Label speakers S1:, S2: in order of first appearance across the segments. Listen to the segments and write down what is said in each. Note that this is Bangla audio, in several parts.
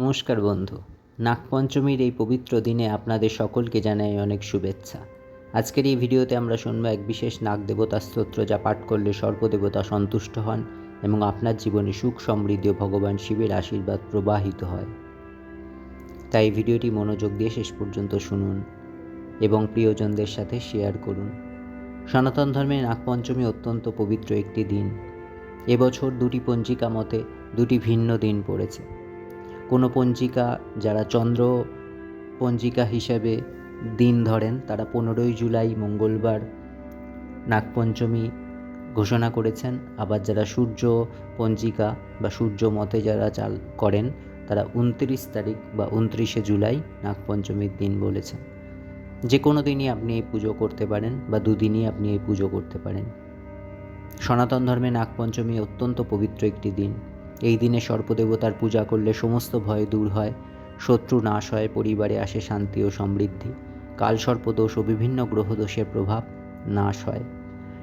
S1: নমস্কার বন্ধু। নাগপঞ্চমীর এই পবিত্র দিনে আপনাদের সকলকে জানাই অনেক শুভেচ্ছা। আজকের এই ভিডিওতে আমরা শুনব এক বিশেষ নাগ দেবতার স্তোত্র যা পাঠ করলে সর্পদেবতা সন্তুষ্ট হন এবং আপনার জীবনে সুখ সমৃদ্ধি ও ভগবান শিবের আশীর্বাদ প্রবাহিত হয়। তাই ভিডিওটি মনোযোগ দিয়ে শেষ পর্যন্ত শুনুন এবং প্রিয়জনদের সাথে শেয়ার করুন। সনাতন ধর্মে নাগপঞ্চমী অত্যন্ত পবিত্র একটি দিন। এবছর দুটি পঞ্জিকা মতে দুটি ভিন্ন দিন পড়েছে। কোনো পঞ্জিকা যারা চন্দ্র পঞ্জিকা হিসেবে দিন ধরেন, তারা পনেরোই জুলাই, মঙ্গলবার, নাগপঞ্চমী ঘোষণা করেছেন। আবার যারা সূর্য পঞ্জিকা বা সূর্য মতে যারা চাল করেন, তারা উনত্রিশ তারিখ বা উনত্রিশে জুলাই নাগপঞ্চমীর দিন বলেছেন। যে কোনো দিনই আপনি এই পুজো করতে পারেন বা দুদিনই আপনি এই পুজো করতে পারেন। সনাতন ধর্মে নাগপঞ্চমী অত্যন্ত পবিত্র একটি দিন। এই দিনে সর্পদেবতার পূজা করলে সমস্ত ভয় দূর হয়, শত্রু নাশ হয়, পরিবারে আসে শান্তি ও সমৃদ্ধি। কাল সর্পদোষ ও বিভিন্ন গ্রহদোষের প্রভাব নাশ হয়।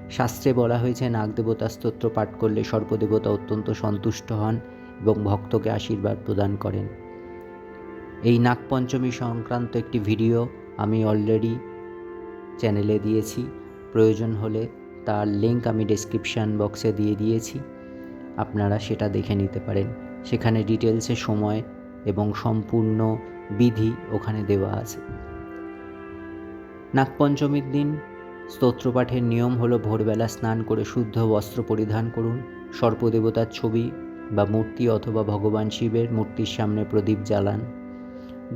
S1: শাস্ত্রে বলা হয়েছে, নাগদেবতা স্তোত্র পাঠ করলে সর্পদেবতা অত্যন্ত সন্তুষ্ট হন এবং ভক্তকে আশীর্বাদ প্রদান করেন। এই নাগপঞ্চমী সংক্রান্ত একটি ভিডিও আমি অলরেডি চ্যানেলে দিয়েছি। প্রয়োজন হলে তার লিঙ্ক আমি ডেসক্রিপশান বক্সে দিয়ে দিয়েছি। আপনারা সেটা দেখে নিতে পারেন। সেখানে ডিটেলসে সময় এবং সম্পূর্ণ বিধি ওখানে দেওয়া আছে। নাগপঞ্চমীর দিন স্তোত্রপাঠের নিয়ম হলো ভোরবেলা স্নান করে শুদ্ধ বস্ত্র পরিধান করুন। সর্পদেবতার ছবি বা মূর্তি অথবা ভগবান শিবের মূর্তির সামনে প্রদীপ জ্বালান।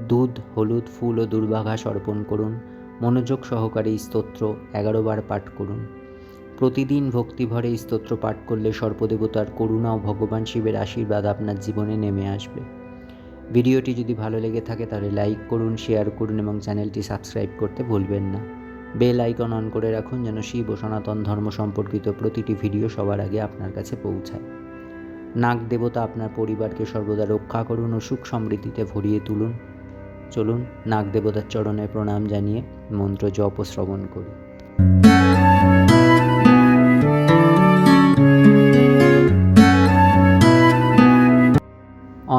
S1: দুধ, হলুদ, ফুল ও দুর্বাঘাস অর্পণ করুন। মনোযোগ সহকারে স্তোত্র এগারো বার পাঠ করুন। প্রতিদিন ভক্তিভরে স্তোত্র পাঠ করলে সর্পদেবতার করুণা ও ভগবান শিবের আশীর্বাদ আপনার জীবনে নেমে আসবে। ভিডিওটি যদি ভালো লেগে থাকে তাহলে লাইক করুন, শেয়ার করুন এবং চ্যানেলটি সাবস্ক্রাইব করতে ভুলবেন না। বেল আইকন অন করে রাখুন যেন শিব ও সনাতন ধর্ম সম্পর্কিত প্রতিটি ভিডিও সবার আগে আপনার কাছে পৌঁছায়। নাগ দেবতা আপনার পরিবারকে সর্বদা রক্ষা করুন ও সুখ সমৃদ্ধিতে ভরিয়ে তুলুন। চলুন নাগ দেবতার চরণে প্রণাম জানিয়ে মন্ত্র জপ শ্রবণ করি।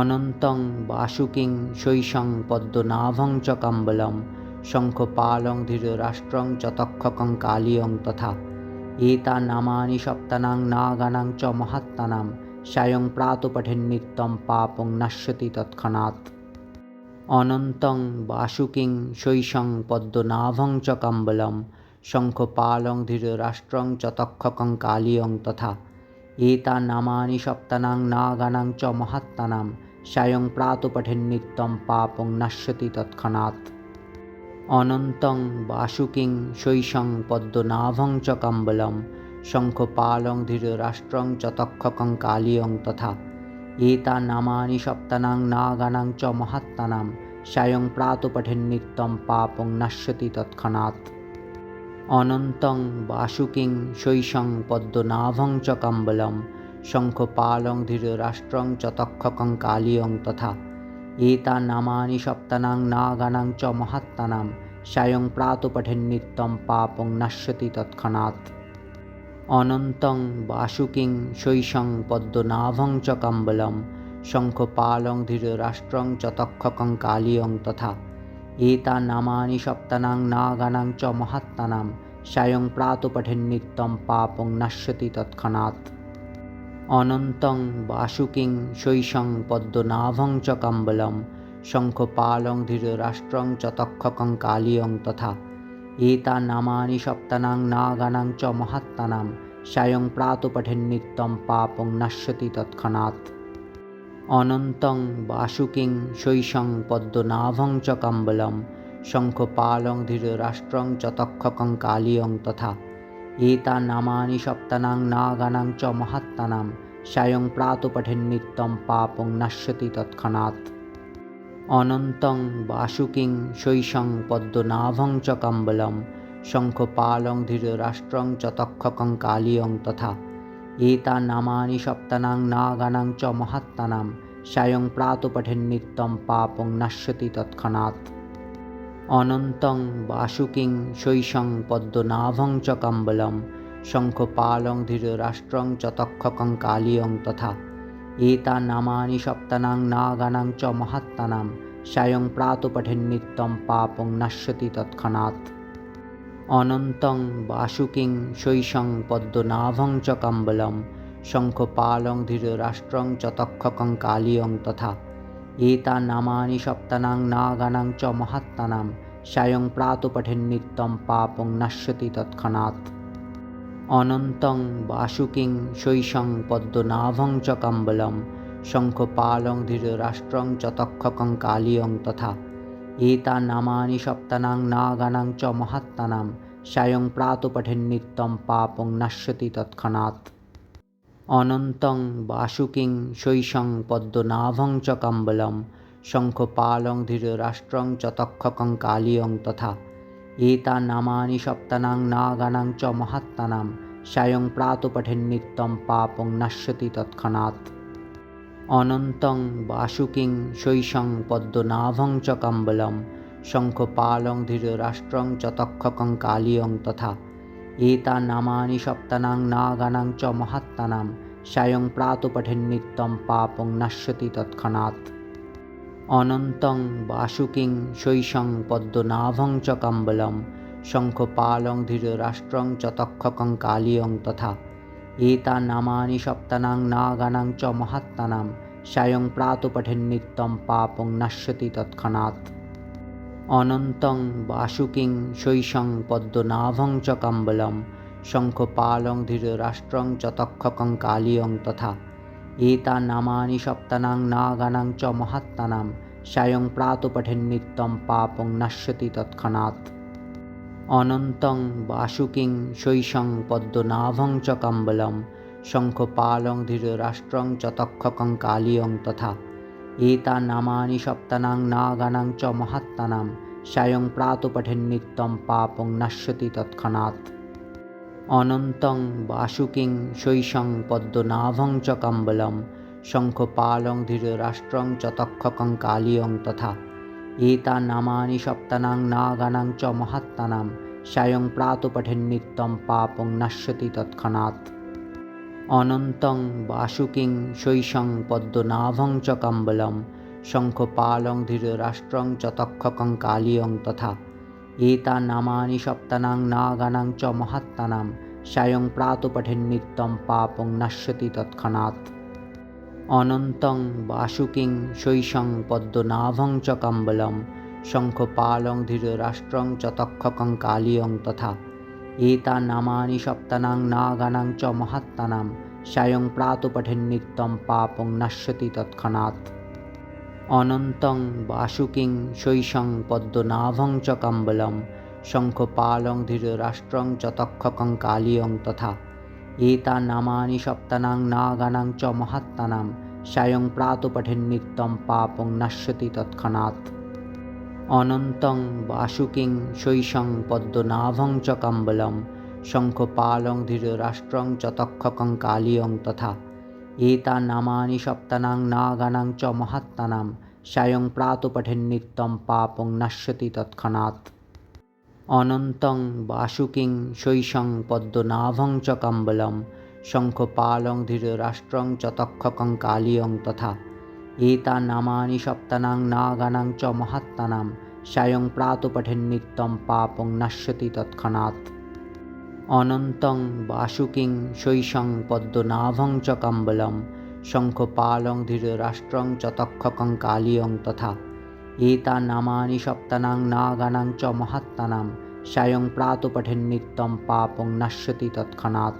S1: অনন্তং বাসুকিং শৈশং পদ্মনাভং চ কম্বলম, শঙ্খপালং ধীররাষ্ট্রং চ তক্ষকং কালিয়ং তথা। এতা নামানি সপ্তানাং নাগানাং চ মহাত্মানাম, সায়ং প্রাতপঠেন্নিত্যং পাপং নশ্যতি তৎক্ষণাৎ। অনন্তং বাসুকিং শৈশং পদ্মনাভং চ কম্বলম, শঙ্খপালং ধীররাষ্ট্রং চ তক্ষকং কালিয়ং তথা। এতা নামানি সপ্তানাং নাগানাং চ মহাত্মানাম সায়ং প্রাতপঠেন্নিত্যং পাপং নশ্যতি তৎক্ষণাৎ। অনন্তং বাসুকিং শৈশং পদ্মনাভং চ কম্বলম, শঙ্খপালং ধীররাষ্ট্রং চ তক্ষকং কালিয়ং তথা। এতা নামানি সপ্তানাং নাগানাং চ মহাত্মানাম, সায়ং প্রাতপঠেন্নিত্যং পাপং নশ্যতি তৎক্ষণাৎ। অনন্তং বাসুকিং শৈশং পদ্মনাভং চ কম্বলম শঙ্খপালং ধীররাষ্ট্রং চ তক্ষকং কালিয়ং তথা এতা নামানি সপ্তানাং নাগানাং চ মহাত্মানাম সায়ং প্রাতপঠেন্নিত্যং পাপং নশ্যতি তৎক্ষণাৎ। অনন্তং বাসুকিং শৈশং পদ্মনাভং চ কম্বলম শঙ্খপালং ধীররাষ্ট্রং চ তক্ষকং কালিয়ং তথা এতা নামানি সপ্তানাং নাগানাং চ মহাত্মানাম সায়ং প্রাতপঠেন্নিত্যং পাপং নশ্যতি তৎক্ষণাৎ। অনন্তং বাসুকিং শৈশং পদ্মনাভং চ কম্বলম, শঙ্খপালং ধীররাষ্ট্রং চ তক্ষকং কালিয়ং তথা। এতা নামানি সপ্তানাং নাগানাং চ মহাত্মানাম, সায়ং প্রাতপঠেন্নিত্যং পাপং নশ্যতি তৎক্ষণাৎ। অনন্তং বাসুকিং শৈশং পদ্মনাভং চ কম্বলম, শঙ্খপালং ধীররাষ্ট্রং চ তক্ষকং কালিয়ং তথা। এতা নামানি সপ্তানাং নাগানাং চ মহাত্মানাম সায়ং প্রাতপঠেন্নিত্যং পাপং নশ্যতি তৎক্ষণাৎ। অনন্তং বাসুকিং শৈশং পদ্মনাভং চ কম্বলম, শঙ্খপালং ধীররাষ্ট্রং চ তক্ষকং কালিয়ং তথা। এতা নামানি সপ্তানাং নাগানাং চ মহাত্মানাম, সায়ং প্রাতপঠেন্নিত্যং পাপং নশ্যতি তৎক্ষণাৎ। অনন্তং বাসুকিং শৈশং পদ্মনাভং চ কম্বলম শঙ্খপালং ধীর রাষ্ট্রং চ কালিয়ং তথা এতা নামানি সপ্তানাং নাগানাং চ মহাত্মানাম সায়ং প্রাতপঠেন নিত্যম পাপং নাশ্যতি তৎক্ষণাৎ। অনন্তং বাসুকিং শৈশং পদ্মনাভং চ কম্বলম শঙ্খপালং ধীর রাষ্ট্রং চ কালিয়ং তথা এতা নামানি সপ্তানাং নাগানাং চ মহাত্মানাম সায়ং প্রাতপঠেন নিত্যম পাপং নাশ্যতি তৎক্ষণাৎ। অনন্তং বাসুকিং শৈশং পদ্মনাভং চ কম্বলম, শঙ্খপালং ধীররাষ্ট্রং চ তক্ষকং কালিয়ং তথা। এতা নামানি সপ্তানাং নাগানাং চ মহাত্তানাম সায়ং প্রাতপঠেন্নিত্যম পাপং নাশ্যতি তৎক্ষণাৎ। অনন্তং বাসুকিং শৈশং পদ্মনাভং চ কম্বলম, শঙ্খপালং ধীররাষ্ট্রং চ তক্ষকং কালিয়ং তথা। এতা নামানি সপ্তানাং নাগানাং চ মহাত্তানাম সায়ং প্রাতপঠেন্নিত্যম পাপং নাশ্যতি তৎক্ষণাৎ। অনন্তং বাসুকিং শৈশং পদ্মনাভং চ কম্বলম, শঙ্খপালং ধীররাষ্ট্রং চ তক্ষকং কালিয়ং তথা। এতা নামানি সপ্তানাং নাগানাং চ মহাত্তানাম সায়ং প্রাতপঠেন্নিত্যম পাপং নাশ্যতি তৎক্ষণাৎ। অনন্তং বাসুকিং শৈশং পদ্মনাভং চ কম্বলম শঙ্খপালং ধীররাষ্ট্রং চ তক্ষকং কালিয়ং তথা এতা নামানি সপ্তানাং নাগানাং চ মহাত্তানাম সায়ং প্রাতপঠেন্নিত্যম পাপং নাশ্যতি তৎক্ষণাৎ। অনন্তং বাসুকিং শৈশং পদ্মনাভং চ কম্বলম শঙ্খপালং ধীররাষ্ট্রং চ তক্ষকং কালিয়ং তথা এতা নামানি সপ্তানাং নাগানাং চ মহাত্তানাম সায়ং প্রাতপঠেন্নিত্যম পাপং নাশ্যতি তৎক্ষণাৎ। অনন্তং বাসুকিং শৈশং পদ্মনাভং চ কম্বলম, শঙ্খপালং ধীররাষ্ট্রং চ তক্ষকং কালিয়ং তথা। এতা নামানি সপ্তানাং নাগানাং চ মহাত্তানাম সায়ং প্রাতপঠেন্নিত্যম পাপং নাশ্যতি তৎক্ষণাৎ। অনন্তং বাসুকিং শৈশং পদ্মনাভং চ কম্বলম, শঙ্খপালং ধীররাষ্ট্রং চ তক্ষকং কালিয়ং তথা। এতা নামানি সপ্তানাং নাগানাং চ মহাত্তানাম সায়ং প্রাতপঠেন্নিত্যম পাপং নাশ্যতি তৎক্ষণাৎ অনন্তং বাসুকিং শৈশং পদ্মনাভং চ কম্বলম শঙ্খপালং ধীররাষ্ট্রং চ তক্ষকং কালিয়ং তথা এতা নামানি সপ্তানাং নাগানাং চ মহাত্তানাম সায়ং প্রাতপঠেন্নিত্যম পাপং নাশ্যতি তৎক্ষণাৎ অনন্তং বাসুকিং শৈশং পদ্মনাভং চ কম্বলম, শঙ্খপালং ধীররাষ্ট্রং চ তক্ষকং কালিয়ং তথা। এতা নামানি সপ্তানাং নাগানাং চ মহাত্তানাম সায়ং প্রাতপঠেন্নিত্যম পাপং নাশ্যতি তৎক্ষণাৎ। অনন্তং বাসুকিং শৈশং পদ্মনাভং চ কম্বলম, শঙ্খপালং ধীররাষ্ট্রং চ তক্ষকং কালিয়ং তথা। এতা নামানি সপ্তানাং নাগানাং চ মহাত্তানাম সায়ং প্রাতপঠেন্নিত্যম পাপং নাশ্যতি তৎক্ষণাৎ অনন্তং বাসুকিং শৈশং পদ্মনাভং চ কম্বলম শঙ্খপালং ধীররাষ্ট্রং চ তক্ষকং কালিয়ং তথা এতা নামানি সপ্তানাং নাগানাং চ মহাত্তানাম সায়ং প্রাতপঠেন্নিত্যম পাপং নাশ্যতি তৎক্ষণাৎ অনন্তং বাসুকিং শৈশং পদ্মনাভং চ কম্বলম, শঙ্খপালং ধীররাষ্ট্রং চ তক্ষকং কালিয়ং তথা। এতা নামানি সপ্তানাং নাগানাং চ মহাত্তানাম সায়ং প্রাতপঠেন্নিত্যম পাপং নাশ্যতি তৎক্ষণাৎ। অনন্তং বাসুকিং শৈশং পদ্মনাভং চ কম্বলম, শঙ্খপালং ধীররাষ্ট্রং চ তক্ষকং কালিয়ং তথা। এতা নামানি সপ্তানাং নাগানাং চ মহাত্তানাম সায়ং প্রাতপঠেন্নিত্যম পাপং নাশ্যতি তৎক্ষণাৎ